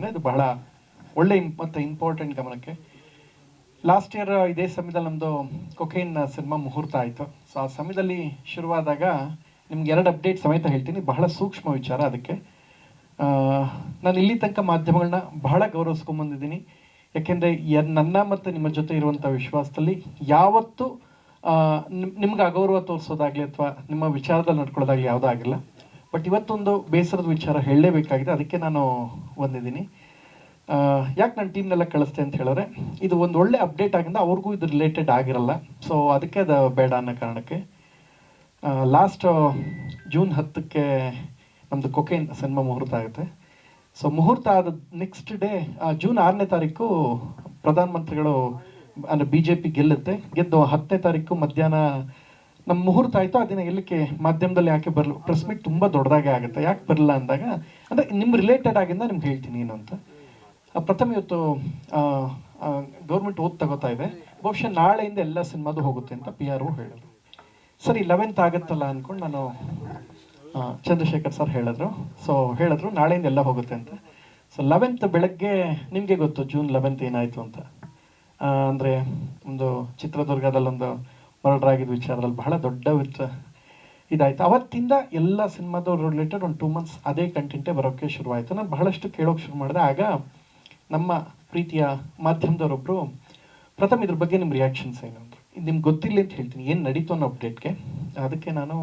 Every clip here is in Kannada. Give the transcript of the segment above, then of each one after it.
ಅಂದರೆ ಇದು ಬಹಳ ಒಳ್ಳೆ ಮತ್ತು ಇಂಪಾರ್ಟೆಂಟ್ ಗಮನಕ್ಕೆ. ಲಾಸ್ಟ್ ಇಯರ್ ಇದೇ ಸಮಯದಲ್ಲಿ ನಮ್ಮದು ಕೊಕೇನ್ ಸಿನಿಮಾ ಮುಹೂರ್ತ ಆಯಿತು. ಸೊ ಆ ಸಮಯದಲ್ಲಿ ಶುರುವಾದಾಗ ನಿಮ್ಗೆ ಎರಡು ಅಪ್ಡೇಟ್ ಸಮೇತ ಹೇಳ್ತೀನಿ. ಬಹಳ ಸೂಕ್ಷ್ಮ ವಿಚಾರ ಅದಕ್ಕೆ. ನಾನು ಇಲ್ಲಿ ತನಕ ಮಾಧ್ಯಮಗಳನ್ನ ಬಹಳ ಗೌರವಿಸ್ಕೊಂಬಂದಿದ್ದೀನಿ. ಯಾಕೆಂದರೆ ನನ್ನ ಮತ್ತು ನಿಮ್ಮ ಜೊತೆ ಇರುವಂಥ ವಿಶ್ವಾಸದಲ್ಲಿ ಯಾವತ್ತೂ ನಿಮ್ಗೆ ಅಗೌರವ ತೋರಿಸೋದಾಗಲಿ ಅಥವಾ ನಿಮ್ಮ ವಿಚಾರದಲ್ಲಿ ನಡ್ಕೊಳ್ಳೋದಾಗಲಿ ಯಾವುದೂ ಆಗಿಲ್ಲ. ಬಟ್ ಇವತ್ತೊಂದು ಬೇಸರದ ವಿಚಾರ ಹೇಳಲೇಬೇಕಾಗಿದೆ. ಅದಕ್ಕೆ ನಾನು ಬಂದಿದ್ದೀನಿ. ಯಾಕೆ ನನ್ನ ಟೀಮ್ನೆಲ್ಲ ಕಳಿಸ್ತೆ ಅಂತ ಹೇಳಿದ್ರೆ, ಇದು ಒಂದು ಒಳ್ಳೆ ಅಪ್ಡೇಟ್ ಆಗಿಂದ ಅವ್ರಿಗೂ ಇದು ರಿಲೇಟೆಡ್ ಆಗಿರಲ್ಲ. ಸೊ ಅದಕ್ಕೆ ಅದು ಬೇಡ ಅನ್ನೋ ಕಾರಣಕ್ಕೆ ಲಾಸ್ಟ್ ಜೂನ್ ಹತ್ತಕ್ಕೆ ನಮ್ಮದು ಕೊಕೇನ್ ಸಿನಿಮಾ ಮುಹೂರ್ತ ಆಗುತ್ತೆ. ಸೊ ಮುಹೂರ್ತ ಆದ ನೆಕ್ಸ್ಟ್ ಡೇ ಜೂನ್ ಆರನೇ ತಾರೀಕು ಪ್ರಧಾನಮಂತ್ರಿಗಳು ಅಂದರೆ ಬಿ ಜೆ ಪಿ ಗೆಲ್ಲುತ್ತೆ. ಗೆದ್ದು ಹತ್ತನೇ ತಾರೀಕು ಮಧ್ಯಾಹ್ನ ನಮ್ಮ ಮುಹೂರ್ತ ಆಯಿತು ಆ ದಿನ ಎಲ್ಲಕ್ಕೆ ಮಾಧ್ಯಮದಲ್ಲಿ ಯಾಕೆ ಬರಲು ಪ್ರೆಸ್ ಮೀಟ್ ತುಂಬ ದೊಡ್ಡದಾಗೆ ಆಗುತ್ತೆ. ಯಾಕೆ ಬರಲ್ಲ ಅಂದಾಗ, ಅಂದರೆ ನಿಮ್ಮ ರಿಲೇಟೆಡ್ ಆಗಿಂದ ನಿಮ್ಗೆ ಹೇಳ್ತೀನಿ ಏನು ಅಂತ. ಪ್ರಥಮ ಇವತ್ತು ಗೌರ್ಮೆಂಟ್ ಓದ್ ತಗೋತಾ ಇದೆ. ಬಹುಶಃ ನಾಳೆಯಿಂದ ಎಲ್ಲ ಸಿನಿಮಾದು ಹೋಗುತ್ತೆ ಅಂತ ಪಿ ಆರ್ ಹೇಳಿದ್ರು. ಸರಿ ಲೆವೆಂತ್ ಆಗುತ್ತಲ್ಲ ಅಂದ್ಕೊಂಡು ನಾನು ಚಂದ್ರಶೇಖರ್ ಸರ್ ಹೇಳಿದ್ರು. ಸೊ ಹೇಳಿದ್ರು, ನಾಳೆಯಿಂದ ಎಲ್ಲ ಹೋಗುತ್ತೆ ಅಂತ. ಸೊ ಲೆವೆಂತ್ ಬೆಳಗ್ಗೆ ನಿಮಗೆ ಗೊತ್ತು ಜೂನ್ ಲೆವೆಂತ್ ಏನಾಯಿತು ಅಂತ. ಅಂದ್ರೆ, ಒಂದು ಚಿತ್ರದುರ್ಗದಲ್ಲೊಂದು ಮರ್ಡರ್ ಆಗಿದ್ದ ವಿಚಾರದಲ್ಲಿ ಬಹಳ ದೊಡ್ಡ ವಿಚ ಇದಾಯಿತು. ಅವತ್ತಿಂದ ಎಲ್ಲ ಸಿನಿಮಾದವ್ರು ರಿಲೇಟೆಡ್ ಒಂದು ಟೂ ಮಂತ್ಸ್ ಅದೇ ಕಂಟೆಂಟೇ ಬರೋಕ್ಕೆ ಶುರುವಾಯಿತು. ನಾನು ಬಹಳಷ್ಟು ಕೇಳೋಕೆ ಶುರು ಮಾಡಿದೆ. ಆಗ ನಮ್ಮ ಪ್ರೀತಿಯ ಮಾಧ್ಯಮದವರೊಬ್ಬರು ಪ್ರಥಮ ಇದ್ರ ಬಗ್ಗೆ ನಿಮ್ಮ ರಿಯಾಕ್ಷನ್ಸ್ ಏನು? ಅಂದರು. ಇದು ನಿಮ್ಗೆ ಗೊತ್ತಿಲ್ಲ ಅಂತ ಹೇಳ್ತೀನಿ. ಏನು ನಡೀತು ಅನ್ನೋ ಅಪ್ಡೇಟ್ಗೆ ಅದಕ್ಕೆ ನಾನು,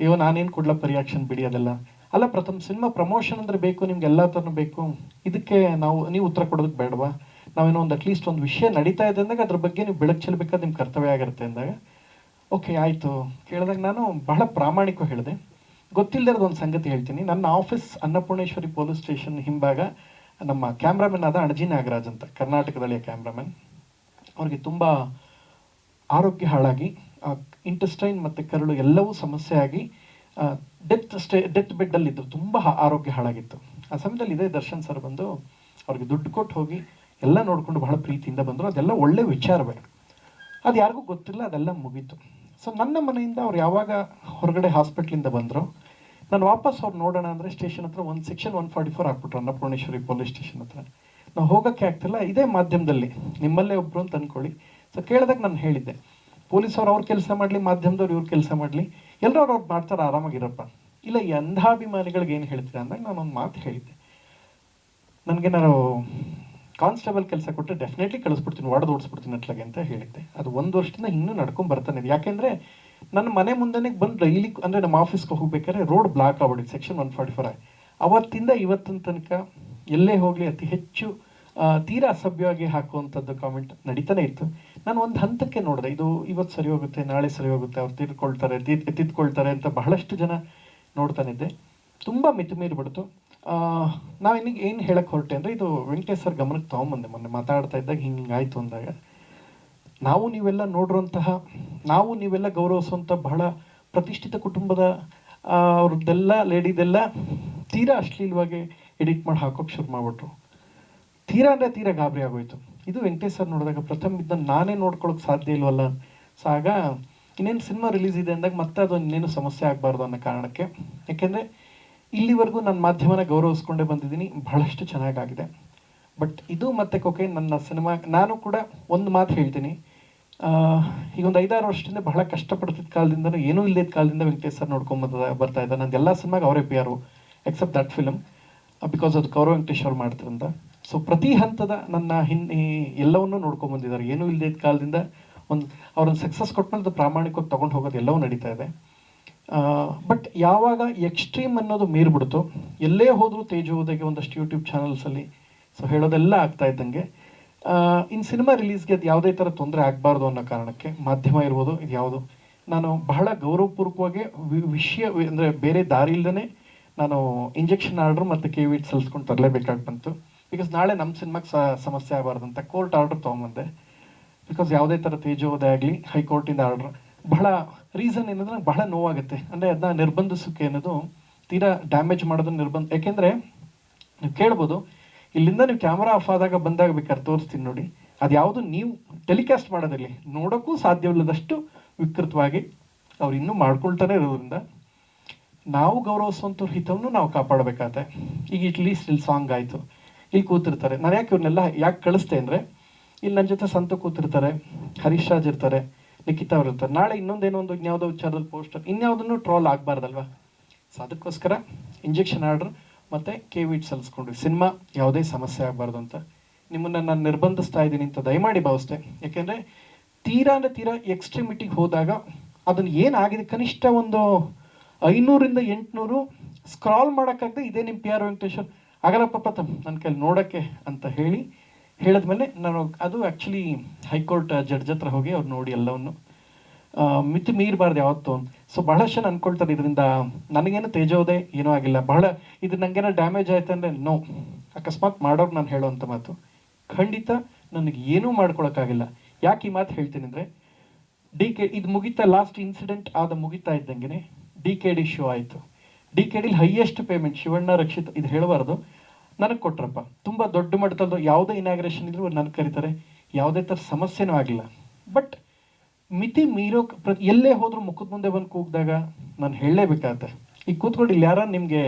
ಅಯ್ಯೋ, ನಾನೇನು ಕೊಡ್ಲಪ್ಪ ರಿಯಾಕ್ಷನ್ ಬಿಡಿ ಅದೆಲ್ಲ? ಅಲ್ಲ, ಪ್ರಥಮ ಸಿನಿಮಾ ಪ್ರಮೋಷನ್ ಅಂದರೆ ಬೇಕು, ನಿಮ್ಗೆ ಎಲ್ಲ ಥರನೂ ಬೇಕು. ಇದಕ್ಕೆ ನಾವು, ನೀವು ಉತ್ತರ ಕೊಡೋದಕ್ಕೆ ಬೇಡವಾ? ನಾವೇನೋ ಒಂದು ಅಟ್ಲೀಸ್ಟ್ ಒಂದು ವಿಷಯ ನಡೀತಾ ಇದೆ ಅಂದಾಗ ಅದ್ರ ಬಗ್ಗೆ ನೀವು ಬೆಳಕು ಚೆಲ್ಲಬೇಕಾದ ನಿಮ್ಮ ಕರ್ತವ್ಯ ಆಗಿರುತ್ತೆ ಅಂದಾಗ ಓಕೆ ಆಯಿತು. ಕೇಳಿದಾಗ ನಾನು ಬಹಳ ಪ್ರಾಮಾಣಿಕವಾಗಿ ಹೇಳಿದೆ. ಗೊತ್ತಿಲ್ಲದಿರೋದು ಒಂದು ಸಂಗತಿ ಹೇಳ್ತೀನಿ. ನನ್ನ ಆಫೀಸ್ ಅನ್ನಪೂರ್ಣೇಶ್ವರಿ ಪೊಲೀಸ್ ಸ್ಟೇಷನ್ ಹಿಂಭಾಗ ನಮ್ಮ ಕ್ಯಾಮ್ರಾಮನ್ ಆದ ಅಣಜಿ ನಾಗರಾಜ್ ಅಂತ, ಕರ್ನಾಟಕದಲ್ಲಿಯ ಕ್ಯಾಮ್ರಾಮನ್. ಅವ್ರಿಗೆ ತುಂಬ ಆರೋಗ್ಯ ಹಾಳಾಗಿ ಇಂಟೆಸ್ಟೈನ್ ಮತ್ತು ಕರಳು ಎಲ್ಲವೂ ಸಮಸ್ಯೆ ಆಗಿ ಡೆತ್ ಸ್ಟೇ ಡೆತ್ ಬೆಡ್ಡಲ್ಲಿದ್ದರು ತುಂಬ ಆರೋಗ್ಯ ಹಾಳಾಗಿತ್ತು. ಆ ಸಮಯದಲ್ಲಿ ಇದೇ ದರ್ಶನ್ ಸರ್ ಬಂದು ಅವ್ರಿಗೆ ದುಡ್ಡು ಕೊಟ್ಟು ಹೋಗಿ ಎಲ್ಲ ನೋಡಿಕೊಂಡು ಬಹಳ ಪ್ರೀತಿಯಿಂದ ಬಂದರು. ಅದೆಲ್ಲ ಒಳ್ಳೆ ವಿಚಾರವೇ. ಅದು ಯಾರಿಗೂ ಗೊತ್ತಿಲ್ಲ, ಅದೆಲ್ಲ ಮುಗೀತು. ಸೊ ನನ್ನ ಮನೆಯಿಂದ ಅವ್ರು ಯಾವಾಗ ಹೊರಗಡೆ ಹಾಸ್ಪಿಟ್ಲಿಂದ ಬಂದರು, ನಾನು ವಾಪಸ್ ಅವ್ರು ನೋಡೋಣ ಅಂದರೆ ಸ್ಟೇಷನ್ ಹತ್ರ ಒಂದು ಸೆಕ್ಷನ್ ಒನ್ ಫಾರ್ಟಿ ಫೋರ್ ಹಾಕ್ಬಿಟ್ರು, ಅನ್ನಪೂರ್ಣೇಶ್ವರಿ ಪೊಲೀಸ್ ಸ್ಟೇಷನ್ ಹತ್ರ. ನಾವು ಹೋಗೋಕ್ಕೆ ಆಗ್ತಿಲ್ಲ, ಇದೇ ಮಾಧ್ಯಮದಲ್ಲಿ. ನಿಮ್ಮಲ್ಲೇ ಒಬ್ಬರು ಅಂತ ಅಂದ್ಕೊಳ್ಳಿ ಸೊ ಕೇಳಿದಾಗ ನಾನು ಹೇಳಿದ್ದೆ ಪೊಲೀಸವ್ರು ಅವ್ರ ಕೆಲಸ ಮಾಡಲಿ, ಮಾಧ್ಯಮದವ್ರು ಇವ್ರ ಕೆಲಸ ಮಾಡಲಿ. ಎಲ್ಲರೂ ಅವ್ರು ಮಾಡ್ತಾರೆ, ಆರಾಮಾಗಿರಪ್ಪ. ಇಲ್ಲ, ಈ ಅಂಧಾಭಿಮಾನಿಗಳಿಗೆ ಏನು ಹೇಳ್ತೀರಾ ಅಂದಾಗ ನಾನು ಒಂದು ಮಾತು ಹೇಳಿದ್ದೆ. ನನಗೆ ನಾನು ಕಾನ್ಸ್ಟೇಬಲ್ ಕೆಲಸ ಕೊಟ್ಟರೆ ಡೆಫಿನೆಟ್ಲಿ ಕಳಿಸ್ಬಿಡ್ತೀನಿ ಒಡೆದು ಓಡಿಸ್ಬಿಡ್ತೀನಿ ಅಟ್ಲಾಗೆ ಅಂತ ಹೇಳಿದ್ದೆ. ಅದು ಒಂದು ವರ್ಷದಿಂದ ಇನ್ನೂ ನಡ್ಕೊಂಡು ಬರ್ತಾನೆ ಇದೆ ಯಾಕೆಂದರೆ ನನ್ನ ಮನೆ ಮುಂದೆನೆ ಬಂದು ಡೈಲಿ ಅಂದರೆ ನಮ್ಮ ಆಫೀಸ್ಗೆ ಹೋಗ್ಬೇಕಾದ್ರೆ ರೋಡ್ ಬ್ಲಾಕ್ ಆಗ್ಬಿಟ್ಟಿದೆ ಸೆಕ್ಷನ್ ಒನ್ ಫಾರ್ಟಿ ಫೋರ್ ಅವತ್ತಿಂದ ಇವತ್ತಿನ ತನಕ ಎಲ್ಲೇ ಹೋಗಲಿ ಅತಿ ಹೆಚ್ಚು ತೀರಾ ಅಸಭ್ಯವಾಗಿ ಹಾಕುವಂಥದ್ದು ಕಾಮೆಂಟ್ ನಡೀತಾನೆ ಇತ್ತು. ನಾನು ಒಂದು ಹಂತಕ್ಕೆ ನೋಡಿದೆ. ಇದು ಇವತ್ತು ಸರಿ ಹೋಗುತ್ತೆ, ನಾಳೆ ಸರಿ ಹೋಗುತ್ತೆ, ಅವ್ರು ತೀರ್ಕೊಳ್ತಾರೆ ತೀರ್ ಎತ್ತಿದ್ಕೊಳ್ತಾರೆ ಅಂತ ಬಹಳಷ್ಟು ಜನ ನೋಡ್ತಾನಿದ್ದೆ ತುಂಬ ಮಿತಿಮೀರಿಬಿಡ್ತು ನಾವಿನ್ನಿಗೆ ಏನು ಹೇಳಕ್ಕೆ ಹೊರಟೆ ಅಂದರೆ ಇದು ವೆಂಕಟೇಶ್ ಸರ್ ಗಮನಕ್ಕೆ ತೊಗೊಂಬಂದೆ ಮೊನ್ನೆ ಮಾತಾಡ್ತಾ ಇದ್ದಾಗ ಹಿಂಗೆ ಆಯಿತು ಅಂದಾಗ. ನಾವು ನೀವೆಲ್ಲ ನೋಡಿರುವಂತಹ, ನಾವು ನೀವೆಲ್ಲ ಗೌರವಿಸುವಂಥ ಬಹಳ ಪ್ರತಿಷ್ಠಿತ ಕುಟುಂಬದ ಅವ್ರದ್ದೆಲ್ಲ, ಲೇಡಿದೆಲ್ಲ ತೀರಾ ಅಶ್ಲೀಲವಾಗಿ ಎಡಿಟ್ ಮಾಡಿ ಹಾಕೋಕೆ ಶುರು ಮಾಡ್ಬಿಟ್ರು. ತೀರಾ ಅಂದರೆ ತೀರಾ ಗಾಬರಿ ಆಗೋಯ್ತು. ಇದು ವೆಂಕಟೇಶ್ ಸರ್ ನೋಡಿದಾಗ ಪ್ರಥಮ ಇದನ್ನ ನಾನೇ ನೋಡ್ಕೊಳ್ಳೋಕೆ ಸಾಧ್ಯ ಇಲ್ವಲ್ಲ ಸೊ ಆಗ ಇನ್ನೇನು ಸಿನಿಮಾ ರಿಲೀಸ್ ಇದೆ ಅಂದಾಗ ಮತ್ತೆ ಅದು ಇನ್ನೇನು ಸಮಸ್ಯೆ ಆಗಬಾರ್ದು ಅನ್ನೋ ಕಾರಣಕ್ಕೆ. ಯಾಕೆಂದರೆ ಇಲ್ಲಿವರೆಗೂ ನನ್ನ ಮಾಧ್ಯಮನ ಗೌರವಿಸ್ಕೊಂಡೇ ಬಂದಿದ್ದೀನಿ. ಬಹಳಷ್ಟು ಚೆನ್ನಾಗಾಗಿದೆ. ಬಟ್ ಇದು ಮತ್ತೆ ಕೊಕೆ ನನ್ನ ಸಿನಿಮಾ, ನಾನು ಕೂಡ ಒಂದು ಮಾತು ಹೇಳ್ತೀನಿ. ಈಗ ಒಂದು ಐದಾರು ವರ್ಷದಿಂದ ಬಹಳ ಕಷ್ಟಪಡ್ತಿದ್ದ ಕಾಲದಿಂದನೂ ಏನೂ ಇಲ್ಲದ ಕಾಲದಿಂದ ವೆಂಕಟೇಶ್ ಸರ್ ನೋಡ್ಕೊಂಬಂದ ಬರ್ತಾ ಇದ್ದ. ನಂದು ಎಲ್ಲ ಸಿನಿಮಾಗೆ ಅವರೇ ಪಿ ಆರು ಎಕ್ಸೆಪ್ಟ್ ದಟ್ ಫಿಲಮ್ ಬಿಕಾಸ್ ಅದು ಗೌರವ ವೆಂಕಟೇಶ್ ಅವ್ರು ಮಾಡ್ತಾರಂತ ಸೊ ಪ್ರತಿ ಹಂತದ ನನ್ನ ಹಿನ್ನೆ, ಎಲ್ಲವನ್ನೂ ನೋಡ್ಕೊಂಬಂದಿದ್ದಾರೆ ಏನೂ ಇಲ್ಲದ ಕಾಲದಿಂದ ಒಂದು, ಅವ್ರನ್ನ ಸಕ್ಸಸ್ ಕೊಟ್ಮೇಲೆ ಅದು ಪ್ರಾಮಾಣಿಕವಾಗಿ ತೊಗೊಂಡು ಹೋಗೋದು ಎಲ್ಲವೂ ನಡೀತಾ ಇದೆ. ಬಟ್ ಯಾವಾಗ ಎಕ್ಸ್ಟ್ರೀಮ್ ಅನ್ನೋದು ಮೀರಿಬಿಡ್ತು ಎಲ್ಲೇ ಹೋದರೂ ತೇಜುವುದಾಗೆ ಒಂದಷ್ಟು ಯೂಟ್ಯೂಬ್ ಚಾನಲ್ಸಲ್ಲಿ ಸೊ ಹೇಳೋದೆಲ್ಲ ಆಗ್ತಾ ಇದ್ದಂಗೆ. ಇನ್ನು ಸಿನಿಮಾ ರಿಲೀಸ್ಗೆ ಅದು ಯಾವುದೇ ಥರ ತೊಂದರೆ ಆಗಬಾರ್ದು ಅನ್ನೋ ಕಾರಣಕ್ಕೆ ಮಾಧ್ಯಮ ಇರ್ಬೋದು, ಇದು ಯಾವುದು. ನಾನು ಬಹಳ ಗೌರವಪೂರ್ವಕವಾಗಿ ವಿಷಯ, ಅಂದರೆ ಬೇರೆ ದಾರಿ ಇಲ್ಲದೇ ನಾನು ಇಂಜೆಕ್ಷನ್ ಆರ್ಡ್ರ್ ಮತ್ತು ಕೆ ವಿಟ್ ಸಲ್ಲಿಸ್ಕೊಂಡು ತರಲೇಬೇಕಾಗಿ ಬಂತು ಬಿಕಾಸ್ ನಾಳೆ ನಮ್ಮ ಸಿನಿಮಾಗೆ ಸಮಸ್ಯೆ ಆಗಬಾರ್ದು ಅಂತ ಕೋರ್ಟ್ ಆರ್ಡ್ರ್ ತೊಗೊಂಬಂದೆ. ಬಿಕಾಸ್ ಯಾವುದೇ ಥರ ತೇಜೋದೇ ಆಗಲಿ ಹೈಕೋರ್ಟಿಂದ ಆರ್ಡರ್ ಬಹಳ ರೀಸನ್ ಏನಂದ್ರೆ ನಂಗೆ ಬಹಳ ನೋವಾಗುತ್ತೆ. ಅಂದರೆ ಅದನ್ನ ನಿರ್ಬಂಧಿಸೋಕೆ ಅನ್ನೋದು ತೀರಾ ಡ್ಯಾಮೇಜ್ ಮಾಡೋದನ್ನ ನಿರ್ಬಂಧ. ಯಾಕೆಂದರೆ ನೀವು ಕೇಳ್ಬೋದು, ಇಲ್ಲಿಂದ ನೀವು ಕ್ಯಾಮ್ರಾ ಆಫ್ ಆದಾಗ ಬಂದಾಗ ಬೇಕಾದ್ರೆ ತೋರಿಸ್ತೀನಿ ನೋಡಿ. ಅದು ಯಾವುದು ನೀವು ಟೆಲಿಕಾಸ್ಟ್ ಮಾಡೋದಿರಲಿ ನೋಡೋಕ್ಕೂ ಸಾಧ್ಯವಿಲ್ಲದಷ್ಟು ವಿಕೃತವಾಗಿ ಅವ್ರು ಇನ್ನೂ ಮಾಡ್ಕೊಳ್ತಾನೆ ಇರೋದ್ರಿಂದ ನಾವು ಗೌರವಿಸುವಂಥ ಹಿತವನ್ನು ನಾವು ಕಾಪಾಡಬೇಕಾಗತ್ತೆ ಈಗ ಇಟ್ಲೀಸ್ಟ್ ಇಲ್ಲಿ ಸಾಂಗ್ ಆಯಿತು. ಇಲ್ಲಿ ಕೂತಿರ್ತಾರೆ. ನಾನು ಯಾಕೆ ಇವ್ರನ್ನೆಲ್ಲ ಯಾಕೆ ಕಳಿಸ್ತೆ ಅಂದರೆ, ಇಲ್ಲಿ ನನ್ನ ಜೊತೆ ಸಂತು ಕೂತಿರ್ತಾರೆ, ಹರೀಶ್ ರಾಜ್ ಇರ್ತಾರೆ ನಿಖಿತಾ ಅವರು ಇರ್ತಾರೆ ನಾಳೆ ಇನ್ನೊಂದೇನೋ ಒಂದು ಇನ್ಯಾವುದೋ ವಿಚಾರದಲ್ಲಿ ಪೋಸ್ಟರ್ ಇನ್ಯಾವುದನ್ನು ಟ್ರೋಲ್ ಆಗಬಾರ್ದಲ್ವಾ? ಸೊ ಅದಕ್ಕೋಸ್ಕರ ಇಂಜೆಕ್ಷನ್ ಆರ್ಡ್ರ್ ಮತ್ತು ಕೆ ವಿಟ್ ಸಲ್ಲಿಸ್ಕೊಂಡ್ವಿ ಸಿನಿಮಾ ಯಾವುದೇ ಸಮಸ್ಯೆ ಆಗಬಾರ್ದು ಅಂತ. ನಿಮ್ಮನ್ನು ನಾನು ನಿರ್ಬಂಧಿಸ್ತಾ ಇದ್ದೀನಿ ಅಂತ ದಯಮಾಡಿ ಭಾವಿಸ್ದೆ. ಯಾಕೆಂದರೆ ತೀರಾ ಅಂದರೆ ತೀರಾ ಎಕ್ಸ್ಟ್ರೀಮಿಟಿಗೆ ಹೋದಾಗ ಅದನ್ನು ಏನಾಗಿದೆ? ಕನಿಷ್ಠ ಒಂದು ಐನೂರಿಂದ ಎಂಟುನೂರು ಸ್ಕ್ರಾಲ್ ಮಾಡೋಕ್ಕಾಗದೆ ಇದೇ ನಿಮ್ಮ ಪಿ ಆರ್ ವೆಂಕಟೇಶ್ವರ್. ಆಗಲ್ಲಪ್ಪ ಪ್ರಥಮ್ ನನ್ನ ಕೈಲಿ ನೋಡೋಕ್ಕೆ ಅಂತ ಹೇಳಿ ಹೇಳಿದ್ಮೇಲೆ ನಾನು ಅದು ಆ್ಯಕ್ಚುಲಿ ಹೈಕೋರ್ಟ್ ಜಡ್ಜ್ ಹತ್ರ ಹೋಗಿ ಅವ್ರು ನೋಡಿ ಎಲ್ಲವನ್ನು. ಮಿತಿ ಮೀರಬಾರ್ದು ಯಾವತ್ತು ಸೊ ಬಹಳಷ್ಟು ಜನ ಅನ್ಕೊಳ್ತಾರೆ ಇದರಿಂದ ನನಗೇನು ತೇಜೋದೆ ಏನೂ ಆಗಿಲ್ಲ. ಬಹಳ ಇದು ನನಗೇನೋ ಡ್ಯಾಮೇಜ್ ಆಯ್ತು ಅಂದರೆ ನೋ ಅಕಸ್ಮಾತ್ ಮಾಡೋರು ನಾನು ಹೇಳೋವಂಥ ಮಾತು. ಖಂಡಿತ ನನಗೆ ಏನೂ ಮಾಡ್ಕೊಳಕ್ಕಾಗಿಲ್ಲ. ಯಾಕೆ ಈ ಮಾತು ಹೇಳ್ತೀನಿ ಅಂದರೆ ಡಿ ಕೆ ಇದು ಮುಗಿತಾ ಲಾಸ್ಟ್ ಇನ್ಸಿಡೆಂಟ್ ಆದ ಮುಗಿತಾ ಇದ್ದಂಗೆ ಡಿ ಕೆ ಡಿ ಶೋ ಆಯಿತು. ಡಿ ಕೆ ಡಿಲಿ ಹೈಯೆಸ್ಟ್ ಪೇಮೆಂಟ್ ಶಿವಣ್ಣ ರಕ್ಷಿತ್ ಇದು ಹೇಳಬಾರ್ದು. ನನಗೆ ಕೊಟ್ರಪ್ಪ. ತುಂಬ ದೊಡ್ಡ ಮಟ್ಟದಲ್ಲಿ ಯಾವುದೇ ಇನಾಗ್ರೇಷನ್ ಇದ್ರು ನನಗೆ ಕರೀತಾರೆ. ಯಾವುದೇ ಥರ ಸಮಸ್ಯೆನೂ ಆಗಿಲ್ಲ. ಬಟ್ ಮಿತಿ ಮೀರೋ ಪ್ರ, ಎಲ್ಲೇ ಹೋದರೂ ಮುಖದ ಮುಂದೆ ಬಂದು ಕೂಗಿದಾಗ ನಾನು ಹೇಳಲೇಬೇಕಾಗತ್ತೆ. ಈಗ ಕೂತ್ಕೊಂಡು ಇಲ್ಲಿ ಯಾರ ನಿಮಗೆ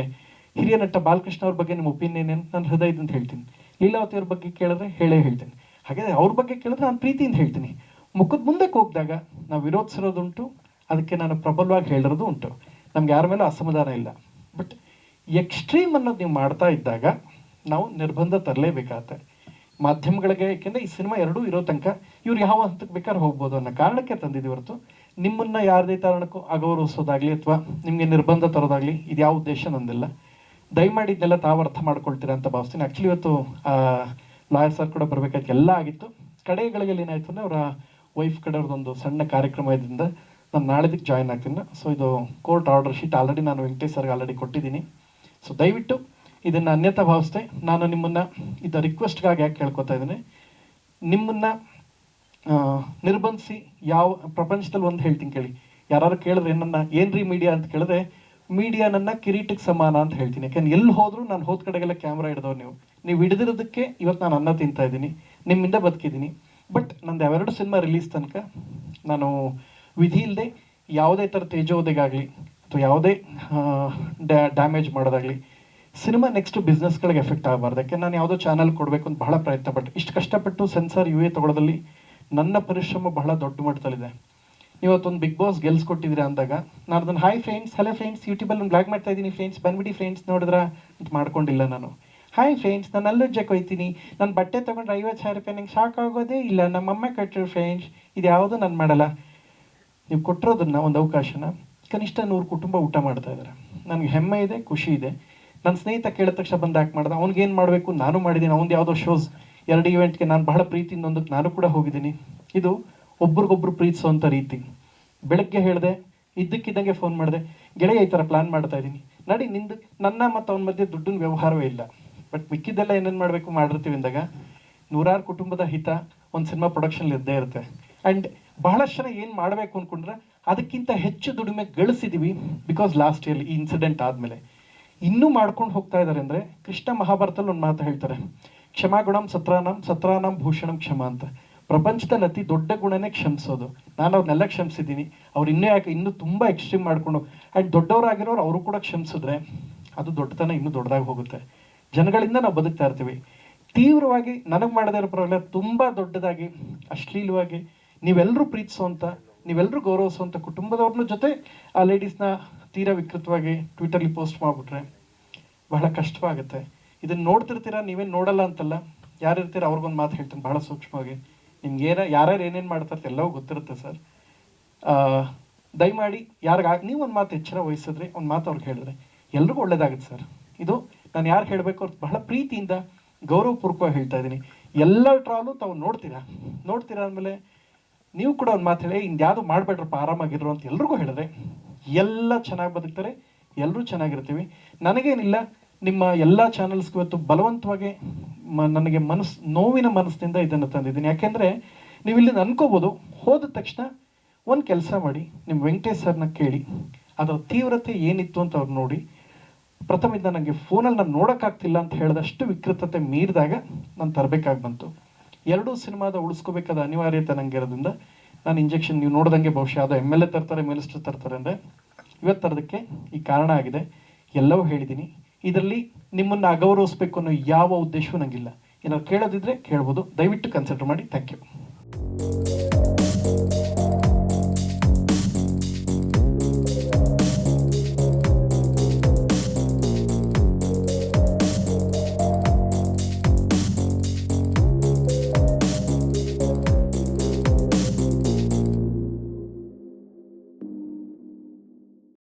ಹಿರಿಯ ನಟ ಬಾಲಕೃಷ್ಣ ಅವ್ರ ಬಗ್ಗೆ ನಿಮ್ಮ ಒಪಿನಿಯನ್ ಏನು ನಾನು ಹೃದಯದಿಂದ ಹೇಳ್ತೀನಿ. ಲೀಲಾವತಿಯವ್ರ ಬಗ್ಗೆ ಕೇಳಿದ್ರೆ ಹೇಳೇ ಹೇಳ್ತೀನಿ. ಹಾಗೆ ಅವ್ರ ಬಗ್ಗೆ ಕೇಳಿದ್ರೆ ನಾನು ಪ್ರೀತಿಯಿಂದ ಹೇಳ್ತೀನಿ. ಮುಖದ ಮುಂದೆ ಕೂಗಿದಾಗ ನಾವು ವಿರೋಧಿಸಿರೋದುಂಟು ಅದಕ್ಕೆ ನಾನು ಪ್ರಬಲವಾಗಿ ಹೇಳಿರೋದು ಉಂಟು. ನಮ್ಗೆ ಯಾರ ಮೇಲೂ ಅಸಮಾಧಾನ ಇಲ್ಲ. ಬಟ್ ಎಕ್ಸ್ಟ್ರೀಮ್ ಅನ್ನೋದು ನೀವು ಮಾಡ್ತಾ ಇದ್ದಾಗ ನಾವು ನಿರ್ಬಂಧ ತರಲೇಬೇಕಾಗತ್ತೆ. ಮಾಧ್ಯಮಗಳಿಗೆ ಯಾಕೆಂದ್ರೆ ಈ ಸಿನಿಮಾ ಎರಡೂ ಇರೋ ತನಕ ಇವ್ರು ಯಾವ ಹಂತಕ್ಕೆ ಬೇಕಾದ್ರೆ ಹೋಗ್ಬೋದು ಅನ್ನೋ ಕಾರಣಕ್ಕೆ ತಂದಿದ್ದೀವಿ ಹೊರತು. ನಿಮ್ಮನ್ನು ಯಾರದೇ ಕಾರಣಕ್ಕೂ ಅಗೌರವಿಸೋದಾಗಲಿ ಅಥವಾ ನಿಮಗೆ ನಿರ್ಬಂಧ ತರೋದಾಗಲಿ ಇದು ಯಾವ ಉದ್ದೇಶ ನಂದಿಲ್ಲ. ದಯಮಾಡಿ ಇದನ್ನೆಲ್ಲ ತಾವು ಅರ್ಥ ಮಾಡ್ಕೊಳ್ತೀರಾ ಅಂತ ಭಾವಿಸ್ತೀನಿ. ಆ್ಯಕ್ಚುಲಿ ಇವತ್ತು ಲಾಯರ್ ಸರ್ ಕೂಡ ಬರಬೇಕಾಯ್ತು ಎಲ್ಲ ಆಗಿತ್ತು. ಕಡೆಗಳಿಗೆ ಏನಾಯಿತು ಅಂದರೆ ಅವರ ವೈಫ್ ಕಡೆ ಅವ್ರದ್ದೊಂದು ಸಣ್ಣ ಕಾರ್ಯಕ್ರಮ ಇದರಿಂದ ನಾನು ನಾಳೆದಕ್ಕೆ ಜಾಯ್ನ್ ಆಗ್ತೀನಿ. ಸೊ ಇದು ಕೋರ್ಟ್ ಆರ್ಡರ್ ಶೀಟ್ ಆಲ್ರೆಡಿ ನಾನು ವೆಂಕಟೇಶ್ ಸರ್ಗೆ ಆಲ್ರೆಡಿ ಕೊಟ್ಟಿದ್ದೀನಿ. ಸೊ ದಯವಿಟ್ಟು ಇದನ್ನು ಅನ್ಯತಾ ಭಾವಿಸ್ದೆ ನಾನು ನಿಮ್ಮನ್ನು ಇದು ರಿಕ್ವೆಸ್ಟ್ಗಾಗಿ ಯಾಕೆ ಕೇಳ್ಕೊತಾ ಇದ್ದೀನಿ. ನಿಮ್ಮನ್ನು ನಿರ್ಬಂಧಿಸಿ ಯಾವ ಪ್ರಪಂಚದಲ್ಲಿ ಒಂದು ಹೇಳ್ತೀನಿ ಕೇಳಿ. ಯಾರು ಕೇಳಿದ್ರೆ ನನ್ನ ಏನ್ರಿ ಮೀಡಿಯಾ ಅಂತ ಕೇಳಿದ್ರೆ ಮೀಡಿಯಾ ನನ್ನ ಕಿರೀಟಕ್ಕೆ ಸಮಾನ ಅಂತ ಹೇಳ್ತೀನಿ. ಯಾಕಂದ್ರೆ ಎಲ್ಲಿ ಹೋದ್ರು ನಾನು ಹೋದ ಕಡೆಗೆಲ್ಲ ಕ್ಯಾಮ್ರಾ ಹಿಡಿದವ್ರು ನೀವು. ನೀವು ಹಿಡಿದಿರೋದಕ್ಕೆ ಇವತ್ತು ನಾನು ಅನ್ನ ತಿಂತಾ ಇದ್ದೀನಿ. ನಿಮ್ಮಿಂದ ಬದುಕಿದ್ದೀನಿ. ಬಟ್ ನಂದು ಯಾವೆರಡು ಸಿನಿಮಾ ರಿಲೀಸ್ ತನಕ ನಾನು ವಿಧಿ ಇಲ್ಲದೆ ಯಾವುದೇ ಥರ ತೇಜೋದೆಗಾಗಲಿ, ಅಥವಾ ಯಾವುದೇ ಡ್ಯಾಮೇಜ್ ಮಾಡೋದಾಗಲಿ ಸಿನಿಮಾ ನೆಕ್ಸ್ಟ್ ಬಿಸ್ನೆಸ್ಗಳಿಗೆ ಎಫೆಕ್ಟ್ ಆಗಬಾರ್ದು. ಯಾಕೆ ನಾನು ಯಾವುದೋ ಚಾನಲ್ ಕೊಡಬೇಕು ಅಂತ ಬಹಳ ಪ್ರಯತ್ನ ಪಟ್ಟೆ ಇಷ್ಟು ಕಷ್ಟಪಟ್ಟು ಸೆನ್ಸಾರ್ ಯು ಎ ತಗೊಳ್ಳೋದಲ್ಲಿ ನನ್ನ ಪರಿಶ್ರಮ ಬಹಳ ದೊಡ್ಡ ಮಟ್ಟದಲ್ಲಿದೆ. ಇವತ್ತೊಂದು ಬಿಗ್ ಬಾಸ್ ಗೆಲ್ಸ್ ಗೆಲ್ಸ್ಕೊಟ್ಟಿದ್ದೀರಾ ಅಂದಾಗ, ನಾನು ಅದನ್ನು ಹಾಯ್ ಫ್ರೆಂಡ್ಸ್ ಹಲೋ ಫ್ರೆಂಡ್ಸ್ ಯೂಟ್ಯೂಬಲ್ಲಿ ಬ್ಲಾಗ್ ಮಾಡ್ತಾ ಇದ್ದೀನಿ ಫ್ರೆಂಡ್ಸ್ ಬಂದ್ಬಿಡಿ ಫ್ರೆಂಡ್ಸ್ ನೋಡಿದ್ರ? ಅಂತ ಮಾಡ್ಕೊಂಡಿಲ್ಲ ನಾನು. ಹಾಯ್ ಫ್ರೆಂಡ್ಸ್ ನಾನು ಅಲ್ಲಜ್ಜಕ್ಕೆ ಹೋಯ್ತೀನಿ. ನಾನು ಬಟ್ಟೆ ತೊಗೊಂಡ್ರೆ ಐವತ್ತು ಸಾವಿರ ರೂಪಾಯಿ ನಂಗೆ ಸಾಕಾಗೋದೇ ಇಲ್ಲ. ನಮ್ಮಮ್ಮ ಕಟ್ಟಿರೋ ಫ್ರೆಂಡ್ಸ್ ಇದು ಯಾವುದೂ ನಾನು ಮಾಡಲ್ಲ. ನೀವು ಕೊಟ್ಟಿರೋದನ್ನ ಒಂದು ಅವಕಾಶನ ಕನಿಷ್ಠ ನೂರು ಕುಟುಂಬ ಊಟ ಮಾಡ್ತಾ ಇದ್ದಾರೆ ನನಗೆ ಹೆಮ್ಮೆ ಇದೆ, ಖುಷಿ ಇದೆ. ನನ್ನ ಸ್ನೇಹಿತ ಕೇಳಿದ ತಕ್ಷಣ ಬಂದು ಆ್ಯಕ್ಟ್ ಮಾಡ್ದೆ. ಅವ್ನಿಗೆ ಏನು ಮಾಡಬೇಕು? ನಾನು ಮಾಡಿದ್ದೀನಿ ಅವ್ನು ಯಾವುದೋ ಶೋಸ್ ಎರಡು ಇವೆಂಟ್ಗೆ ನಾನು ಬಹಳ ಪ್ರೀತಿಯಿಂದ ಒಂದಕ್ಕೆ ನಾನು ಕೂಡ ಹೋಗಿದ್ದೀನಿ. ಇದು ಒಬ್ರಿಗೊಬ್ರು ಪ್ರೀತಿಸುವಂಥ ರೀತಿ. ಬೆಳಗ್ಗೆ ಹೇಳಿದೆ, ಇದ್ದಕ್ಕಿದ್ದಂಗೆ ಫೋನ್ ಮಾಡಿದೆ, ಗೆಳೆಯ ಈ ಥರ ಪ್ಲ್ಯಾನ್ ಮಾಡ್ತಾ ಇದ್ದೀನಿ ನಡಿ, ನಿಂದು, ನನ್ನ ಮತ್ತು ಅವನ ಮಧ್ಯೆ ದುಡ್ಡಿನ ವ್ಯವಹಾರವೇ ಇಲ್ಲ. ಬಟ್ ಮಿಕ್ಕಿದ್ದೆಲ್ಲ ಏನೇನು ಮಾಡಬೇಕು ಮಾಡಿರ್ತೀವಿ ಅಂದಾಗ, ನೂರಾರು ಕುಟುಂಬದ ಹಿತ ಒಂದು ಸಿನಿಮಾ ಪ್ರೊಡಕ್ಷನ್ ಇದ್ದೇ ಇರುತ್ತೆ. ಆ್ಯಂಡ್ ಬಹಳಷ್ಟು ಜನ ಏನು ಮಾಡಬೇಕು ಅಂದ್ಕೊಂಡ್ರೆ ಅದಕ್ಕಿಂತ ಹೆಚ್ಚು ದುಡಿಮೆ ಗಳಿಸಿದೀವಿ ಬಿಕಾಸ್ ಲಾಸ್ಟ್ ಇಯರ್ ಈ ಇನ್ಸಿಡೆಂಟ್ ಆದಮೇಲೆ. ಇನ್ನೂ ಮಾಡ್ಕೊಂಡು ಹೋಗ್ತಾ ಇದ್ದಾರೆ ಅಂದರೆ ಕೃಷ್ಣ ಮಹಾಭಾರತದಲ್ಲಿ ಒಂದು ಮಾತು ಹೇಳ್ತಾರೆ. ಕ್ಷಮಾಗುಣಂ ಸತ್ರಾನಂ ಸತ್ರಾನಂ ಭೂಷಣಂ ಕ್ಷಮ ಅಂತ. ಪ್ರಪಂಚದಲ್ಲಿ ಅತಿ ದೊಡ್ಡ ಗುಣನೇ ಕ್ಷಮಿಸೋದು. ನಾನು ಅವ್ರನ್ನೆಲ್ಲ ಕ್ಷಮಿಸಿದ್ದೀನಿ. ಅವ್ರು ಇನ್ನೂ ಯಾಕೆ ಇನ್ನೂ ತುಂಬ ಎಕ್ಸ್ಟ್ರೀಮ್ ಮಾಡ್ಕೊಂಡು ಆ್ಯಂಡ್ ದೊಡ್ಡವರಾಗಿರೋರು ಅವರು ಕೂಡ ಕ್ಷಮಿಸಿದ್ರೆ ಅದು ದೊಡ್ಡತನ ಇನ್ನೂ ದೊಡ್ಡದಾಗಿ ಹೋಗುತ್ತೆ. ಜನಗಳಿಂದ ನಾವು ಬದುಕ್ತಾ ಇರ್ತೀವಿ. ತೀವ್ರವಾಗಿ ನನಗೆ ಮಾಡದೇ ಇರೋ ಪರವಾಗಿಲ್ಲ ತುಂಬ ದೊಡ್ಡದಾಗಿ, ಅಶ್ಲೀಲವಾಗಿ ನೀವೆಲ್ಲರೂ ಪ್ರೀತಿಸುವಂಥ ನೀವೆಲ್ಲರೂ ಗೌರವಿಸುವಂಥ ಕುಟುಂಬದವ್ರನ್ನ ಜೊತೆ ಆ ಲೇಡೀಸ್ನ ತೀರಾ ವಿಕೃತವಾಗಿ ಟ್ವಿಟರ್ಲಿ ಪೋಸ್ಟ್ ಮಾಡಿಬಿಟ್ರೆ ಬಹಳ ಕಷ್ಟವಾಗುತ್ತೆ. ಇದನ್ನು ನೋಡ್ತಿರ್ತೀರಾ, ನೀವೇನು ನೋಡಲ್ಲ ಅಂತಲ್ಲ. ಯಾರು ಇರ್ತೀರ ಅವ್ರಿಗೊಂದು ಮಾತು ಹೇಳ್ತೀನಿ ಬಹಳ ಸೂಕ್ಷ್ಮವಾಗಿ. ನಿಮ್ಗೆ ಏನ, ಯಾರ್ಯಾರು ಏನೇನು ಮಾಡ್ತಾರೆ ಎಲ್ಲವೂ ಗೊತ್ತಿರುತ್ತೆ ಸರ್. ದಯಮಾಡಿ ಯಾರಿಗ ನೀವು ಒಂದು ಮಾತು ಎಚ್ಚರ ವಹಿಸಿದ್ರೆ ಒಂದು ಮಾತು ಅವ್ರಿಗೆ ಹೇಳಿದ್ರೆ ಎಲ್ರಿಗೂ ಒಳ್ಳೇದಾಗುತ್ತೆ ಸರ್. ಇದು ನಾನು ಯಾರು ಹೇಳಬೇಕು ಅವ್ರು ಬಹಳ ಪ್ರೀತಿಯಿಂದ ಗೌರವಪೂರ್ವಕವಾಗಿ ಹೇಳ್ತಾ ಇದ್ದೀನಿ. ಎಲ್ಲ ಟ್ರಾಲು ತಾವು ನೋಡ್ತೀರಾ? ನೋಡ್ತೀರಾ ಅಂದಮೇಲೆ ನೀವು ಕೂಡ ಒಂದು ಮಾತು ಹೇಳಿ, ಇನ್ಯಾವುದು ಮಾಡಬೇಡ್ರಪ್ಪ ಆರಾಮಾಗಿರೋ ಅಂತ ಎಲ್ರಿಗೂ ಹೇಳಿದೆ ಎಲ್ಲ ಚೆನ್ನಾಗಿ ಬದುಕ್ತಾರೆ ಎಲ್ಲರೂ ಚೆನ್ನಾಗಿರ್ತೀವಿ. ನನಗೇನಿಲ್ಲ, ನಿಮ್ಮ ಎಲ್ಲ ಚಾನಲ್ಸ್ಗೂ ಇವತ್ತು ಬಲವಂತವಾಗಿ ಮ- ನನಗೆ ಮನಸ್ಸು ನೋವಿನ ಮನಸ್ಸಿನಿಂದ ಇದನ್ನು ತಂದಿದ್ದೀನಿ. ಯಾಕೆಂದರೆ ನೀವು ಇಲ್ಲಿ ಅನ್ಕೋಬೋದು, ಹೋದ ತಕ್ಷಣ ಒಂದು ಕೆಲಸ ಮಾಡಿ ನಿಮ್ಮ ವೆಂಕಟೇಶ್ ಸರ್ನ ಕೇಳಿ, ಅದರ ತೀವ್ರತೆ ಏನಿತ್ತು ಅಂತ ಅವ್ರು ನೋಡಿ, ಪ್ರಥಮದಿಂದ ನನಗೆ ಫೋನಲ್ಲಿ ನಾನು ನೋಡೋಕ್ಕಾಗ್ತಿಲ್ಲ ಅಂತ ಹೇಳಿದಷ್ಟು ವಿಕೃತತೆ ಮೀರಿದಾಗ ನಾನು ತರಬೇಕಾಗಿ ಬಂತು. ಎರಡೂ ಸಿನಿಮಾದ ಉಳಿಸ್ಕೋಬೇಕಾದ ಅನಿವಾರ್ಯತೆ ನನಗೆ ಇರೋದ್ರಿಂದ ನಾನು ಇಂಜೆಕ್ಷನ್ ನೀವು ನೋಡ್ದಂಗೆ ಬಹುಶಃ ಅದು ಎಂ ಎಲ್ ಎ ತರ್ತಾರೆ ಮಿನಿಸ್ಟರ್ ತರ್ತಾರೆ ಅಂದರೆ ಇವತ್ತು ತರೋದಕ್ಕೆ ಈ ಕಾರಣ ಆಗಿದೆ. ಎಲ್ಲವೂ ಹೇಳಿದ್ದೀನಿ. ಇದರಲ್ಲಿ ನಿಮ್ಮನ್ನು ಅಗೌರವಿಸ್ಬೇಕು ಅನ್ನೋ ಯಾವ ಉದ್ದೇಶವೂ ನನಗಿಲ್ಲ ಏನಾದ್ರು ಕೇಳೋದಿದ್ರೆ ಕೇಳ್ಬೋದು. ದಯವಿಟ್ಟು ಕನ್ಸಿಡರ್ ಮಾಡಿ. Thank you